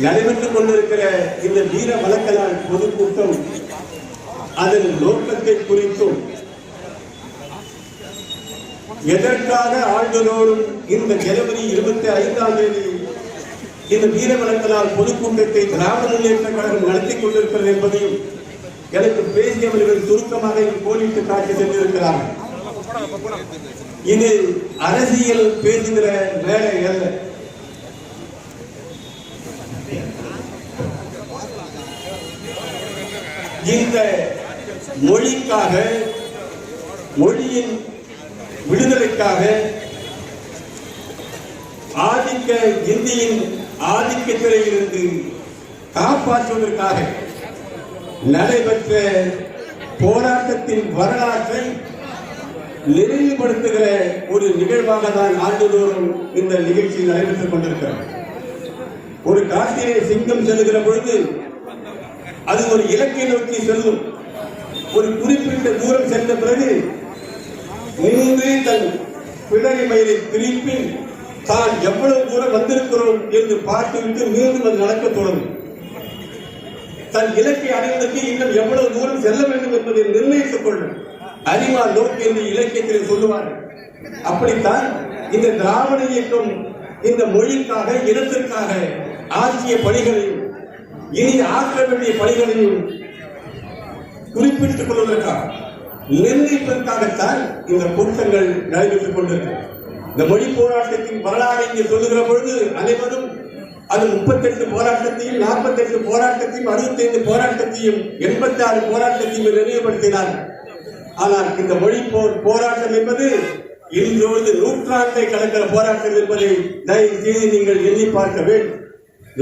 நடைபெற்றுக் கொண்டிருக்கிற இந்த வீர வழக்கலால் பொதுக்கூட்டம் அதன் நோக்கத்தை குறித்தும் எதற்காக ஆண்டுதோறும் இந்த ஜனவரி இருபத்தி ஐந்தாம் தேதி இந்த வீர பொதுக்கூட்டத்தை திராவிட முன்னேற்ற கழகம் நடத்தி கொண்டிருக்கிறது என்பதையும் எனக்கு பேசியவர்கள் சுருக்கமாக இங்கு காட்டி சென்றிருக்கிறார்கள் இது அரசியல் பேசுகிற வேலை அல்ல. இந்த மொழிக்காக மொழியின் விடுதலைக்காக ஆதிக்க இந்தியின் ஆதிக்கத்திலிருந்து காப்பாற்றுவதற்காக நடைபெற்ற போராட்டத்தின் வரலாற்றை நினைவுபடுத்துகிற ஒரு நிகழ்வாக தான் ஆண்டுதோறும் இந்த நிகழ்ச்சி நடைபெற்றுக் கொண்டிருக்கிறது. ஒரு காட்டிலே சிங்கம் செல்லுகிற பொழுது அது ஒரு இலக்கை நோக்கி செல்லும். ஒரு குறிப்பிட்ட தூரம் சென்ற பிறகு மூன்று தன் பிடரி மயிலை திருப்பி தான் எவ்வளவு தூரம் வந்திருக்கிறோம் என்று பார்த்துவிட்டு மீண்டும் அது நடக்க தொடங்கும். தன் இலக்கை அடைவதற்கு இன்னும் எவ்வளவு தூரம் செல்ல வேண்டும் என்பதை நிர்ணயித்துக் கொள்ளும். அறிவா நோக்கு என்று இலக்கியத்தில் சொல்லுவார்கள். அப்படித்தான் இந்த திராவிட இயக்கம் இந்த மொழிக்காக இனத்திற்காக ஆற்றிய பணிகளையும் இனி ஆற்ற வேண்டிய பணிகளையும் குறிப்பிட்டுக் கொள்வதற்காக நிர்ணயிப்பதற்காகத்தான் இந்த கூட்டங்கள் நடைபெற்றுக் கொண்டிருக்கிறது. இந்த மொழி போராட்டத்தின் வரலாறு இங்கே சொல்லுகிற பொழுது அனைவரும் அது முப்பத்தெட்டு போராட்டத்தையும் நாற்பத்தெட்டு போராட்டத்தையும் அறுபத்தைந்து போராட்டத்தையும் எண்பத்தி ஆறு போராட்டத்தையும் நினைவுபடுத்தினார். ஆனால் இந்த மொழி போர் போராட்டம் என்பது இன்றொழுது நூற்றாண்டை கடக்கிற போராட்டம் என்பதை தயவு செய்து நீங்கள் எண்ணி பார்க்க வேண்டும்.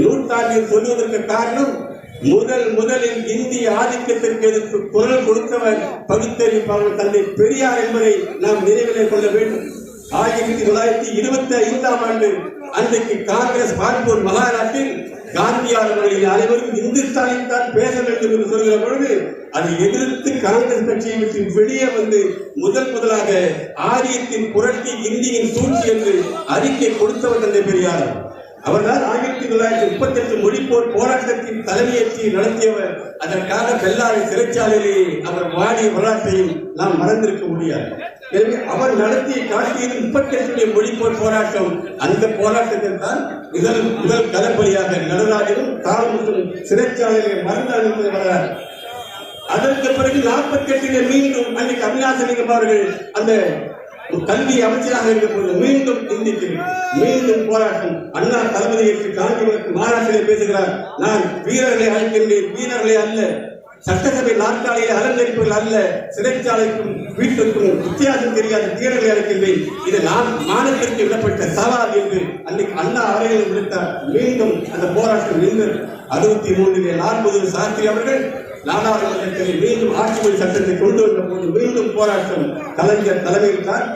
நூற்றாண்டில் சொல்வதற்கு காரணம் முதல் முதலில் இந்திய ஆதிக்கத்திற்கு எதிர்த்து குரல் கொடுத்தவர் பகுத்தறிவிப்பாளர் தந்தை பெரியார் என்பதை நாம் நினைவிலே கொள்ள வேண்டும். ஆயிரத்தி தொள்ளாயிரத்தி இருபத்தி ஐந்தாம் ஆண்டு அன்றைக்கு காங்கிரஸ் கான்பூர் மகாநாட்டில் காந்தியார் அவர்களின் அனைவரும் இந்துஸ்தானில் தான் பேச வேண்டும் என்று சொல்கிற பொழுது அதை எதிர்த்து காங்கிரஸ் கட்சியை விட்டு வெளியே வந்து முதல் முதலாக ஆரியத்தின் புரட்சி இந்தியின் சூழ்ச்சி என்று அறிக்கை கொடுத்தவர் தந்தை பெரியார். அவர்தான் ஆயிரத்தி தொள்ளாயிரத்தி முப்பத்தி எட்டு மொழிப்போர் போராட்டத்தின் தலைமையேற்றி நடத்தியவர். அதற்காக பெல்லாரை சிறைச்சாலையிலே அவர் வாடிய வரலாற்றையும் நாம் மறந்திருக்க முடியாது. எனவே அவர் நடத்திய காட்டியது முப்பத்தி எட்டு மொழிப்போர் போராட்டம் அந்த போராட்டத்தில் தான் முதல் முதல் களப்பலியாக நடராஜனும் தாளமுத்தும் சிறைச்சாலையிலே மறந்தார் என்பது வரலாறு. அதற்கு பிறகு நாற்பத்தி எட்டிலே மீண்டும் அன்னைக்கு அவிநாசலிங்கம் அவர்கள் அந்த கல்வி அமைச்சராக இருந்த மீண்டும் சிந்திக்கிறேன் மீண்டும் போராட்டம். அண்ணா தளபதி ஏற்று காஞ்சிபுரத்து மாநாட்டிலே பேசுகிறார். நான் வீரர்களை அழைக்கின்றேன். வீரர்களை அல்ல. சட்டசபை நாற்காலியை அலங்கரிப்புகள் அல்ல. சிறைச்சாலைக்கும் வீட்டுக்கும் வித்தியாசம் தெரியாத வீரர்களை அழைக்கின்றேன். இது நான் மாநிலத்திற்கு விடப்பட்ட சவால் என்று அன்னைக்கு அண்ணா அவர்கள் விடுத்தார். மீண்டும் அந்த போராட்டம் நின்று அறுபத்தி மூன்றிலே நாற்பது சாஸ்திரி அவர்கள் நாடாளுமன்றத்தில் மீண்டும் ஆட்சி மொழி சட்டத்தை கொண்டு வந்த போது மீண்டும் போராட்டம் கலைஞர் தலைமையில் தான்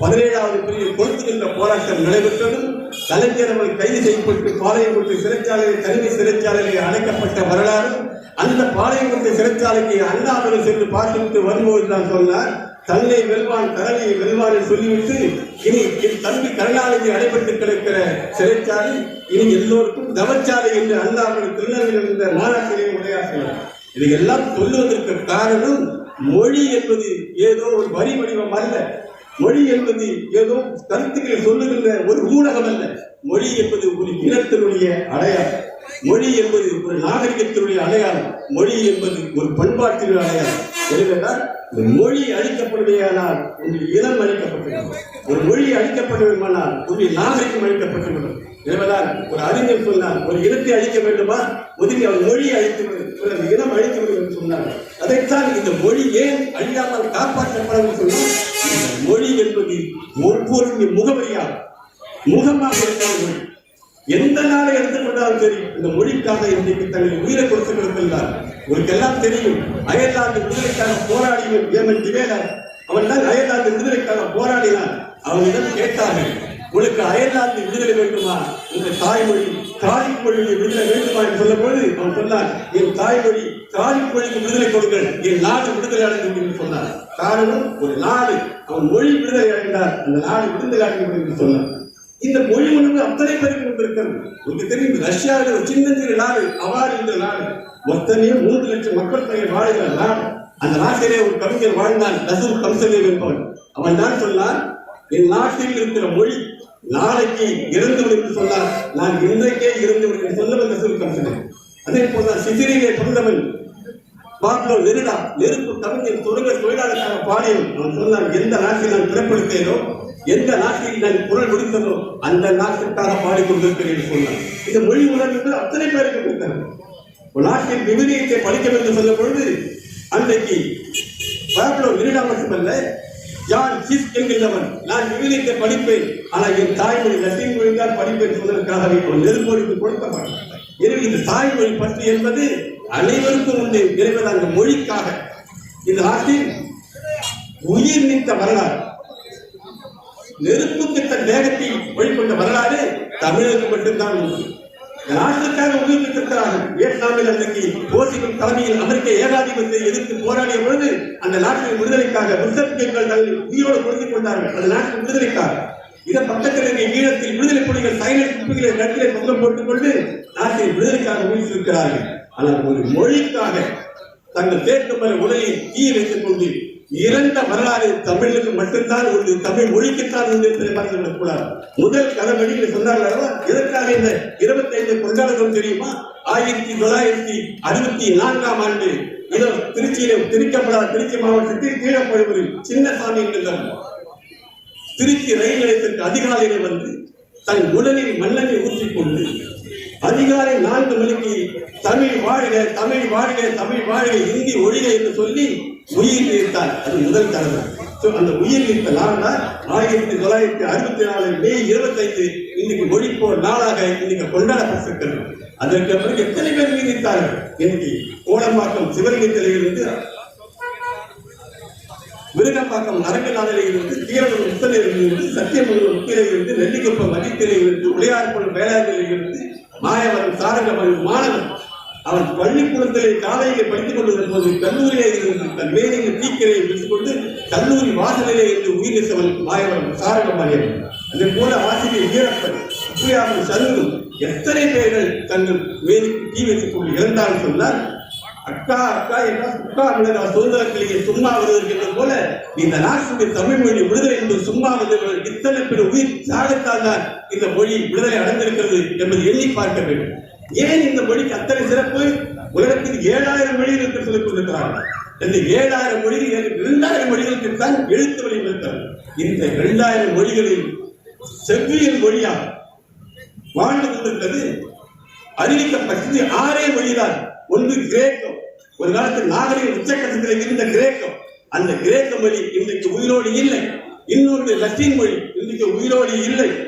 பதினேழாவது பிரிவில் கொளுத்துகின்ற போராட்டம் நடைபெற்றதும் கலைஞர் அவர்கள் கைது செய்யப்பட்டு பாளையங்குடி சிறைச்சாலையில் தனிமை சிறைச்சாலையில் அடைக்கப்பட்ட வரலாறு. அந்த பாளையங்குடி சிறைச்சாலைக்கு அண்ணா சென்று பார்த்துவிட்டு வரும்போது தான் சொன்னார் தன்னை வெல்வான் கரணியை வெல்வான் சொல்லிவிட்டு இனி என் தம்பி கருணாநிதி அடைபட்டு கிடக்கிற சிறைச்சாலை இனி எல்லோருக்கும் தவச்சாலை என்று அண்ணா அவர்கள் திருநெல்வேலியில் இருந்த மாநாட்டிலே உரையாற்றினார். இதையெல்லாம் சொல்லுவதற்கு காரணம் மொழி என்பது ஏதோ ஒரு வரி வடிவம் அல்ல. மொழி என்பது ஏதோ கருத்துக்களை சொல்லுகின்ற ஒரு ஊடகம் அல்ல. மொழி என்பது ஒரு இனத்தினுடைய அடையாளம். மொழி என்பது ஒரு நாகரிகத்தினுடைய அடையாளம். மொழி என்பது ஒரு பண்பாட்டினுடைய அடையாளம். எனவேதான் இந்த மொழி அழிக்கப்படுவேயானால் உங்கள் இனம் அழிக்கப்பட்டுவிடும் ஒரு மொழி அழிக்கப்படுமானால் உங்கள் நாகரிகம் அழிக்கப்பட்டுவிடும் எனவேதான் ஒரு அறிஞர் சொன்னார் ஒரு இனத்தை அழிக்க வேண்டுமா? முதலில் அவர் மொழியை அழித்து விடும் இனம் அழித்து விடும் என்று சொன்னார் அதைத்தான் இந்த மொழி ஏன் அழியாமல் காப்பாற்றப்படும் சொன்னால் இந்த மொழி என்பது ஒவ்வொருடைய முகவரியாகும். முகமாக இருக்கிற மொழி. எந்த நாளை எடுத்துக்கொண்டாலும் சரி இந்த மொழிக்காக இன்றைக்கு தங்கள் உயிரை கொடுத்து விடுத்திருந்தால் உங்களுக்கு எல்லாம் தெரியும் அயர்லாந்து விடுதலைக்காக போராடியவன் ஏமன் திவேலர் அவன் தான் அயர்லாந்து விடுதலைக்காக போராடினான் அவனிடம் கேட்டார்கள் உங்களுக்கு அயர்லாந்து விடுதலை வேண்டுமா? உங்கள் தாய்மொழி காலிமொழியை விடுதலை வேண்டுமா என்று சொல்லும்போது அவன் சொன்னான் என் தாய்மொழி காலிமொழிக்கு விடுதலை கொடுங்கள். என் நாடு விடுதலை அடைந்து என்று சொன்னார் காரணம் ஒரு நாடு அவன் மொழி விடுதலை அடைந்தார் அந்த நாடு விடுதலை அடைந்து என்று சொன்னார் இந்த மொழி உணர்வு அத்தனை பேருக்கு கொண்டிருக்கிறது உங்களுக்கு தெரியும் ரஷ்யாவில் ஒரு சின்னஞ்சிறு நாடு அவாறு என்ற நாடு. மொத்தமே மூன்று லட்சம் மக்கள் தொகை வாழுகிற நாடு அந்த நாட்டிலே ஒரு கவிஞர் வாழ்ந்தான் நசூர் கம்சதேவ் என்பவன். அவன் தான் சொன்னான் என் நாட்டில் இருக்கிற மொழி நாளைக்கு இறந்து விடும் என்று சொன்னார் நான் இன்றைக்கே இறந்து விடும் என்று சொன்னவன் நசூர் அதே போலதான் சிசிலியிலே பிறந்தவன் பாப்லோ நெருடா நெருப்பு தமிழின் தொடங்க தொழிலாளருக்காக பாடியவன். நான் சொன்னான் எந்த நாட்டில் நான் பிறப்படுத்தேனோ எந்த நாட்டில் நான் குரல் கொடுத்தனோ அந்த நாட்டுக்காக பாடிக்கொண்டிருக்கிறேன் என்று சொன்னான். இந்த மொழி உணர்வு அத்தனை பேருக்கு கொடுத்தனர் ஒரு நாட்டின் விவிலியத்தை படிக்க வேண்டும் சொல்லும் பொழுது அன்றைக்கு பாப்லோ நெருடா மட்டுமல்ல ஜான் சிஸ் என்கின்றவன் நான் விவிலியத்தை படிப்பேன். ஆனால் என் தாய்மொழி லத்தீன் மொழி தான் படிப்பேன் சொன்னதற்காகவே ஒரு நெருப்பொழிக்கு கொடுக்கப்படும் எனவே இந்த தாய்மொழி பற்றி என்பது அனைவருக்கும் உண்டு. இறைவன் அந்த மொழிக்காக. இந்த நாட்டின் உயிர் நீத்த வரலாறு. நெருப்புக்கு தன் வேகத்தை வழிகொண்ட வரலாறு தமிழருக்கு மட்டும்தான் உண்டு. நாட்டுக்காக நாட்டிற்காக உயிர் வியட்நாமில் அன்றைக்கு போசிக்கும் தலைமையில் அமெரிக்க ஏகாதிபத்தியை எதிர்த்து போராடிய பொழுது அந்த நாட்டின் விடுதலைக்காக முசப்பிகள் தங்கள் உயிரோடு கொடுத்துக் கொண்டார்கள். அந்த நாட்டின் விடுதலைக்காக. இதை பக்கத்தில் ஈழத்தில் விடுதலை புலிகள் சைலண்ட் குப்பிகளை கட்டிலை பொங்கல் போட்டுக்கொண்டு நாட்டின் விடுதலைக்காக உயிர்த்திருக்கிறார்கள் ஆனால் ஒரு மொழிக்காக தங்கள் தேர்ந்தமர உடலில் தீ வைத்துக் கொண்டு இறந்த வரலாறு தமிழுக்கு மட்டும்தான் உண்டு தமிழ் மொழிக்குத்தான் உண்டு என்பதை மறந்துவிடக் கூடாது முதல் கதவடி சொன்னார்கள் இதற்காக எதற்காக இந்த இருபத்தி ஐந்து கொண்டாடுகிறோம் தெரியுமா? ஆயிரத்தி தொள்ளாயிரத்தி அறுபத்தி நான்காம் ஆண்டு இதோ திருச்சியில திரிக்கப்படாத திருச்சி மாவட்டத்தில் சின்ன சின்னசாமி என்கின்றனர் திருச்சி ரயில் நிலையத்திற்கு அதிகாலையில் வந்து தன் உடலில் மண்ணனை ஊற்றிக்கொண்டு அதிகாலை நான்கு மணிக்கு தமிழ் வாழ்க தமிழ் வாழ்க தமிழ் வாழ்க இந்தி ஒழிக என்று சொல்லி உயிர் நீர்த்தார் அது முதல் தலைவர் அந்த உயிர் நீர்த்த ஆயிரத்தி தொள்ளாயிரத்தி அறுபத்தி நாலு மே இருபத்தைந்து இன்னைக்கு மொழிப்போர் நாளாக இன்னைக்கு கொண்டாடப்பட்டிருக்கிறது. அதற்கு பிறகு எத்தனை பேர் உயிர் நீத்தார்கள் இன்னைக்கு கோடம்பாக்கம் சிவலிங்கத்திலிருந்து விருகம்பாக்கம் அரங்கநாதலிலிருந்து கீரனூர் முத்தலையிலிருந்து சத்தியமங்கலம் முத்திரையிலிருந்து நெல்லிக்குப்பம் மதித்திரையிலிருந்து வேளாண் வேளாண்மையிலிருந்து மாயவரம் சாரங்கமன் மாணவன் அவன் பள்ளிக்கூடத்திலே காலையிலே படித்துக் கொண்டிருந்த போது கல்லூரியிலே இருந்து தன் வேலையில் தீக்கிரையை விட்டுக்கொண்டு கல்லூரி வாசலிலே இருந்து மாயவன் சாரகம் சாரங்கமன் அதே போல ஆசிரியர் வீரப்பன் சுப்பியாமன் சண்முகம் எத்தனை பேர்கள் தங்கள் வேலைக்கு தீ வைத்துக் கொண்டு இறந்தார்கள் சொன்னால் அக்கா அக்கா என்ன சுக்கா விழுதா சுதந்திரத்திலேயே சும்மா வருவதற்கு போல இந்த நாட்டுடைய தமிழ் மொழி விடுதலை என்பது சும்மா வந்தவர்கள் இத்தனை பேர் உயிர் சாகத்தால் தான் இந்த மொழி விடுதலை அடைந்திருக்கிறது என்பதை எண்ணி பார்க்க வேண்டும். ஏன் இந்த மொழிக்கு அத்தனை சிறப்பு? உலகத்தில் ஏழாயிரம் மொழிகள் என்று சொல்லிக் கொண்டிருக்கிறார்கள். இந்த ஏழாயிரம் மொழிகள் இரண்டாயிரம் மொழிகளுக்கு தான் எழுத்து வழி இருக்கிறது இந்த இரண்டாயிரம் மொழிகளில் செவ்வியல் மொழியாக வாழ்ந்து கொண்டிருக்கிறது. அறிவிக்கப்பட்டது ஆறே மொழிதான். ஒன்று கிரேக்கம் ஒரு காலத்தில் நாகரிக உச்சக்கட்டத்தில் இருந்த கிரேக்கம் அந்த கிரேக்க மொழி இன்றைக்கு உயிரோடு இல்லை. இன்னொன்று லத்தீன் மொழி இன்றைக்கு உயிரோடு இல்லை.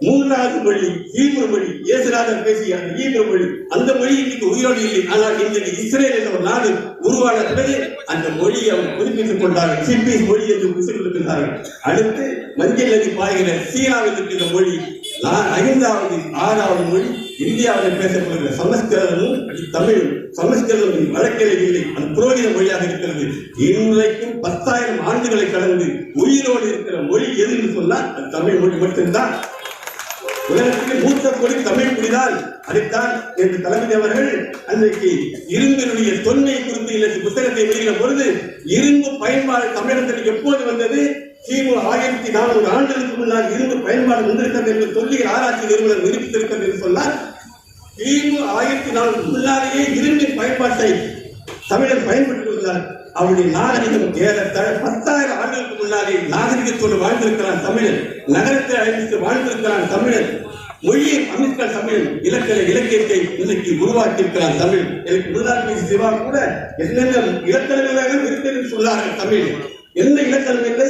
மூன்றாவது மொழி ஹீப்ரு மொழி. இயேசுநாதர் பேசிய அந்த ஹீப்ரு மொழி அந்த மொழி இன்னைக்கு உயிரோடு இல்லை. ஆனால் இன்றைக்கு இஸ்ரேல் என்ற ஒரு நாடு உருவான பிறகு அந்த மொழியை அவர் புதுப்பித்துக் கொண்டார்கள். சிப்பீஸ் மொழி என்று குறிப்பிட்டிருக்கிறார்கள் அடுத்து மஞ்சள் நதி பாய்கிற சீனாவில் இருக்கிற மொழி நா- ஐந்தாவது ஆறாவது மொழி இந்தியாவில் பேசப்படுகிற சமஸ்கிருதமும் தமிழ் சமஸ்கிருதம் வழக்கிலே இல்லை. அது புரோகித மொழியாக இருக்கிறது. இன்றைக்கும் பத்தாயிரம் ஆண்டுகளை கடந்து உயிரோடு இருக்கிற மொழி எதுன்னு சொன்னால் தமிழ் மொழி மட்டும்தான். உலகத்திலே மூத்த மொழி தமிழ் மொழிதான். அதைத்தான் என்று தலைமை அவர்கள் அன்றைக்கு இரும்பினுடைய தொன்மை குறித்து இல்லை புத்தகத்தை வெளியிட பொழுது இரும்பு பயன்பாடு தமிழகத்தில் எப்போது வந்தது? கிமு ஆயிரத்தி நானூறு ஆண்டுகளுக்கு முன்னால் இரும்பு பயன்பாடு வந்திருக்கிறது என்று சொல்லி ஆராய்ச்சி நிறுவனம் நிரூபித்திருக்கிறது என்று சொன்னார். கிமு ஆயிரத்தி நானூறு முன்னாலேயே இரும்பின் பயன்பாட்டை தமிழர் பயன்படுத்தியுள்ளார் அவருடைய நாகரிகம் ஏறத்தாழ பத்தாயிரம் ஆண்டுகளுக்கு முன்னாலே நாகரிகத்தோடு வாழ்ந்திருக்கிறான் தமிழன் நகரத்தை அழைத்து வாழ்ந்திருக்கிறான் தமிழன் மொழியை அமைத்தார் தமிழ் இலக்கண இலக்கியத்தை இன்னைக்கு உருவாக்கியிருக்கிறான் தமிழ். எனக்கு முன்னாள் சிவா கூட என்னென்ன இலக்கணங்களாக இருக்கிறது சொல்லார்கள் தமிழ். என்ன இலக்கணங்களை இல்லை?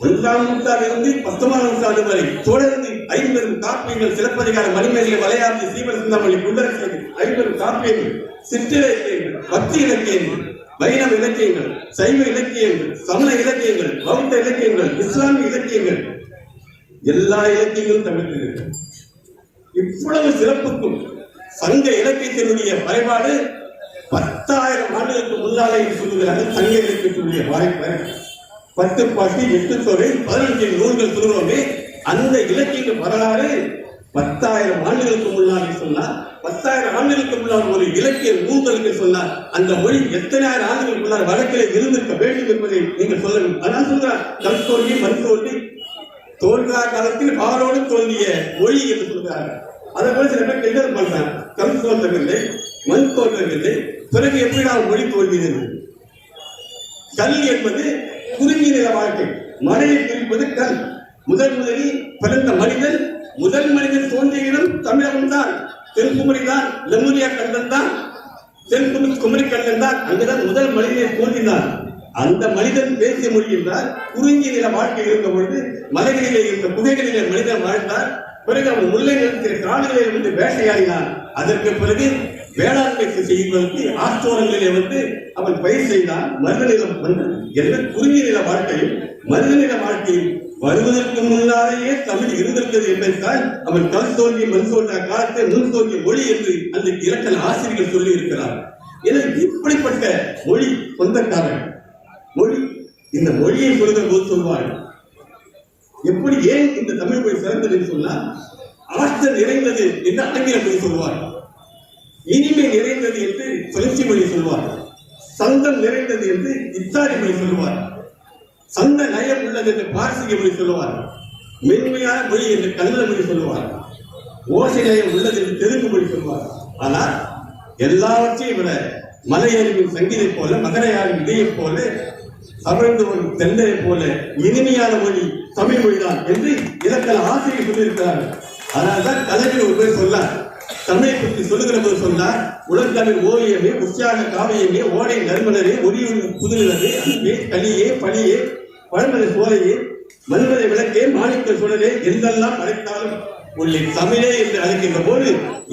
ஒன்றாம் நூற்றாண்டிலிருந்து பத்தொன்பதாம் நூற்றாண்டு வரை தொடர்ந்து ஐம்பெரும் காப்பியங்கள் சிலப்பதிகார மணிமேலை வளையாறு சீவன் சிந்தாமணி குண்டரசு ஐம்பெரும் காப்பியங்கள் சிற்றிலக்கியங்கள் பக்தி இலக்கியங்கள் வைணவ இலக்கியங்கள் சைவ இலக்கியங்கள் சமண இலக்கியங்கள் பௌத்த இலக்கியங்கள் இஸ்லாமிய இலக்கியங்கள். எல்லா இலக்கியங்களும் தமிழில் இருக்கு இவ்வளவு சிறப்புக்கும் சங்க இலக்கியத்தினுடைய வரைபாடு பத்தாயிரம் ஆண்டுகளுக்கு முன்னாலே சொல்லுகிறார்கள். சங்க இலக்கியத்தினுடைய வாய்ப்பு பத்து பாட்டு எட்டு தொகை பதினஞ்சு நூல்கள் சொல்லுவோமே அந்த இலக்கியங்கள் வரலாறு பத்தாயிரம் ஆண்டுகளுக்கு முன்னாடி சொன்னார். பத்தாயிரம் ஆண்டுகளுக்கு முன்னால் ஒரு இலக்கிய நூல்களுக்கு சொன்னார். அந்த மொழி எத்தனாயிரம் ஆண்டுகளுக்கு முன்னால் வழக்கில் இருந்திருக்க வேண்டும் என்பதை நீங்கள் சொல்ல வேண்டும் அதான் சொல்றார். கல் தோல்வி மண் தோல்வி தோன்றா காலத்தில் பாரோடு தோன்றிய மொழி என்று சொல்கிறார்கள். அதை போல சில பேர் கிண்டல் பண்றாங்க கல் தோன்றவில்லை மண் தோன்றவில்லை. பிறகு எப்படி நான் மொழி தோன்றியது கல் என்பது குறுகிய நில வாழ்க்கை. மழையை குறிப்பது கல். முதல் முதலில் பிறந்த மனிதன் முதல் மனிதன் தோன்றிய இடம் தமிழகம் தான். தென்குமரி தான் லெமுரியா கண்டன் தான். தென்குமரி குமரி கண்டன் தான். அங்குதான் முதல் மனிதன் தோன்றினார். அந்த மனிதன் பேசிய மொழி என்றால் குறுகிய நில வாழ்க்கை இருந்த பொழுது மலைகளிலே இருந்த குகைகளிலே மனிதன் வாழ்ந்தார். பிறகு அவன் முல்லை நிலத்திற காடுகளிலே வந்து வேட்டையாடினான். அதற்கு பிறகு வேளாண்மைக்கு செய்வதற்கு ஆஸ்தோரங்களிலே வந்து அவன் பயிர் செய்தான். மருத நிலம் வந்து எந்த குறுகிய நில வாழ்க்கையும் மருத நில வாழ்க்கையும் வருவதற்கு முன்னாலேயே தமிழ் இருந்திருக்கிறது என்பதால் அவன் கல் தோல்வி மண் தோன்ற காலத்தை முன் தோன்றிய மொழி என்று அந்த இலக்கண ஆசிரியர்கள் சொல்லி இருக்கிறார் எனவே இப்படிப்பட்ட மொழி சொந்தக்காரன் மொழி இந்த மொழியை சொல்கிற போது சொல்வார்கள் எப்படி ஏன் இந்த தமிழ் மொழி சிறந்தது என்று சொன்னால் ஆற்றல் நிறைந்தது என்று ஆங்கில மொழி சொல்வார். இனிமை நிறைந்தது என்று பிரெஞ்சு மொழி சொல்வார். சந்தம் நிறைந்தது என்று இத்தாலி மொழி சொல்வார். சந்த நயம் உள்ளது என்று பார்சிக மொழி சொல்லுவார் மென்மையான மொழி என்று கன்னட மொழி சொல்லுவார் ஓசை நயம் உள்ளது என்று தெலுங்கு மொழி சொல்லுவார் ஆனால் எல்லாவற்றையும் விட மலையறிவின் சங்கீதை போல மகரையாரின் இடையைப் போல தவழ்ந்து வரும் தென்னையை போல இனிமையான மொழி தமிழ் மொழிதான் என்று இலக்கண ஆசிரியர் சொல்லியிருக்கிறார்கள். அதனால்தான் கலைஞர் ஒரு பேர் சொன்னார். தமிழை பற்றி சொல்லுகிற போது சொன்னார் உலகத்தமிழ் ஓவியமே உற்சாக காவியமே ஓடை நறுமலரே ஒளியுள் புதுநிலவே அன்பே கலியே பணியே பழமலை சோலையே மன்மதை விளக்கே மாணிக்க சுடரே எந்தெல்லாம் அழைத்தாலும் உள்ளே தமிழே என்று அழைக்கின்ற போது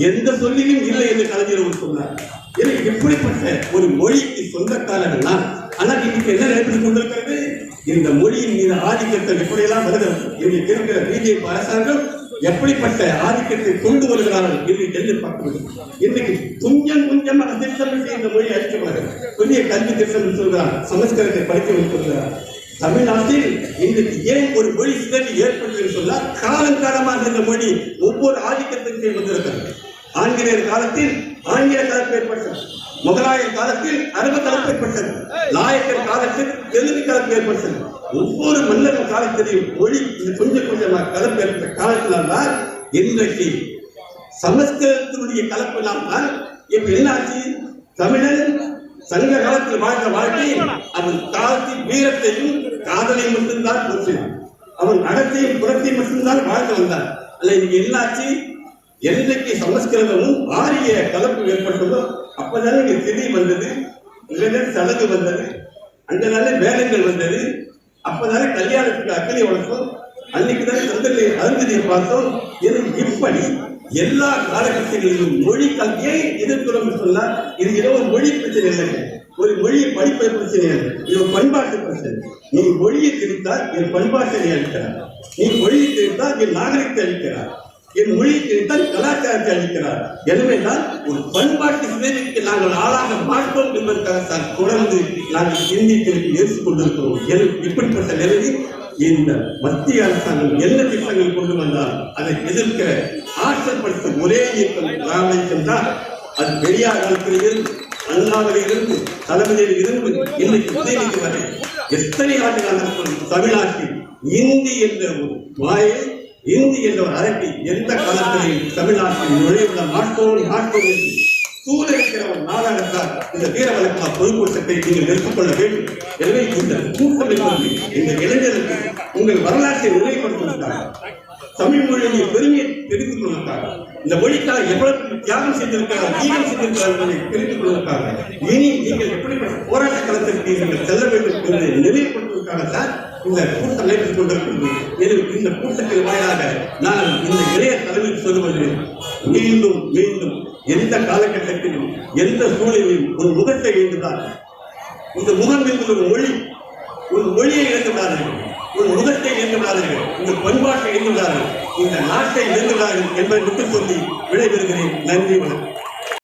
எந்த சொல்லிலும் இல்லை என்று கலைஞர் சொன்னார். எனக்கு இப்படிப்பட்ட ஒரு மொழிக்கு சொந்தக்காரன் நான் ஆனால் இன்னைக்கு என்ன நடைபெற்றுக் கொண்டிருக்கிறது? இந்த மொழியின் மீது ஆதிக்கத்தை எப்படியெல்லாம் வருகிறது இன்னைக்கு இருக்கிற பிஜேபி அரசாங்கம் எப்படிப்பட்ட ஆதிக்கத்தை கொண்டு வருகிறார்கள் என்று எதிர்பார்க்கிறது இன்னைக்கு கொஞ்சம் கொஞ்சமாக திருத்தமிழ் இந்த மொழி அளிக்கப்படுகிறது புதிய கல்வி திருத்தமிழ் சொல்கிறார் சமஸ்கிருதத்தை படிக்க வைத்திருக்கிறார் தமிழ்நாட்டில் இன்றைக்கு ஏன் ஒரு மொழி சிதறி ஏற்பட்டது என்று சொன்னால் காலங்காலமாக இந்த மொழி ஒவ்வொரு ஆதிக்கத்திற்கு வந்திருக்கிறது. ஆங்கிலேயர் காலத்தில் ஆங்கில தரப்பு ஏற்பட்டது. முகலாய காலத்தில் அரபு தரப்பு ஏற்பட்டது. நாயக்கர் காலத்தில் தெலுங்கு தரப்பு ஏற்பட்டது. ஒவ்வொரு மன்னரும் காலத்திலையும் மொழி இது கொஞ்சம் கொஞ்சமாக கலப்பு ஏற்பட்ட காலத்தில்தான் இன்றைக்கு சமஸ்கிருதத்தினுடைய கலப்பு தான் இப்ப என்னாச்சு? தமிழன் சங்க காலத்தில் வாழ்ந்த வாழ்க்கை அவன் காலத்தின் வீரத்தையும் காதலையும் மட்டும்தான் கொடுத்து அவன் நடத்தையும் புறத்தையும் மட்டும்தான் வாழ்ந்து வந்தான் அல்ல இன்னைக்கு என்னாச்சு? என்றைக்கு சமஸ்கிருதமும் ஆரிய கலப்பு ஏற்பட்டதோ அப்பதானே இங்க திதி வந்தது இங்கதான் சலங்கு வந்தது அங்கதானே வேதங்கள் வந்தது அப்பதானே கல்யாணத்துக்கு அக்கறை வளர்த்தோம். அன்னைக்கு தானே அருந்ததியை பார்த்தோம். இப்படி எல்லா காலகட்டங்களிலும் மொழி கல்வியை எதிர்க்கிறோம் சொன்னால் இது ஏதோ ஒரு மொழி பிரச்சனை இல்லை ஒரு மொழியை படிப்பது பிரச்சனை இல்லை இது ஒரு பண்பாட்டு பிரச்சனை. நீ மொழியை திருத்தால் என் பண்பாட்டை நீ அளிக்கிறார் நீ மொழியை திருத்தால் என் நாகரிகத்தை அளிக்கிறார் என் மொழியை தான் கலாச்சாரத்தை அளிக்கிறார்? எனவே தான் ஒரு பண்பாட்டு சிதைவிற்கு நாங்கள் ஆளாக மாட்டோம் என்பதற்காக தான் தொடர்ந்து நாங்கள் இந்திய திருப்பி ஏற்றுக் கொண்டிருக்கிறோம் இப்படிப்பட்ட நிலையில் இந்த மத்திய அரசாங்கம் என்ன திட்டங்கள் கொண்டு வந்தால் அதை எதிர்க்க ஆற்றல்படுத்த ஒரே இயக்கம் ராமலிங்கம் தான் அது பெரியார் காலத்தில் இருந்து அண்ணாவிலே இருந்து தலைமையில் இருந்து இன்னைக்கு உதயநிதி வரை எத்தனை ஆண்டுகள் நடக்கும் தமிழ்நாட்டில் இந்தி என்ற ஒரு வாயை இந்தி என்ற ஒரு அரட்டை எந்த காலத்திலையும் தமிழ்நாட்டில் நுழைவுள்ள மாட்டோம் மாட்டோம் என்று சூழலிக்கிற ஒரு நாடாகத்தான் இந்த வீர வழக்கா பொதுக்கூட்டத்தை நீங்கள் எடுத்துக்கொள்ள வேண்டும். எனவே இந்த கூட்டம் என்பது இந்த இளைஞருக்கு உங்கள் வரலாற்றை நிலைப்படுத்துவதற்காக தமிழ் மொழியை பெருமையை தெரிந்து கொள்வதற்காக இந்த மொழிக்காக எவ்வளவு தியாகம் செய்திருக்கிறார் தீவிரம் செய்திருக்கிறார் என்பதை தெரிந்து கொள்வதற்காக இனி போராட்ட களத்திற்கு நீங்கள் செல்ல வேண்டும் என்பதை நிலைப்படுத்துவதற்காகத்தான் இந்த கூட்டம் நடைபெற்றுக் கொண்டிருக்கிறது எனவே இந்த கூட்டத்தின் வாயிலாக நான் இந்த இளைய தலைமைக்கு சொல்லுவது மீண்டும் மீண்டும் எந்த காலகட்டத்திலும் எந்த சூழலிலும் ஒரு முகத்தை எழுந்துதான் இந்த முகம் என்பது ஒரு மொழி. ஒரு மொழியை இழந்துவிடாதீர்கள் ஒரு முகத்தை இழந்துவிடாதீர்கள் இந்த பண்பாட்டை இழந்துவிடாதீர்கள் இந்த நாட்டை இழந்துள்ளார்கள் என்பதை மட்டும் சொல்லி விடைபெறுகிறேன். நன்றி வணக்கம்.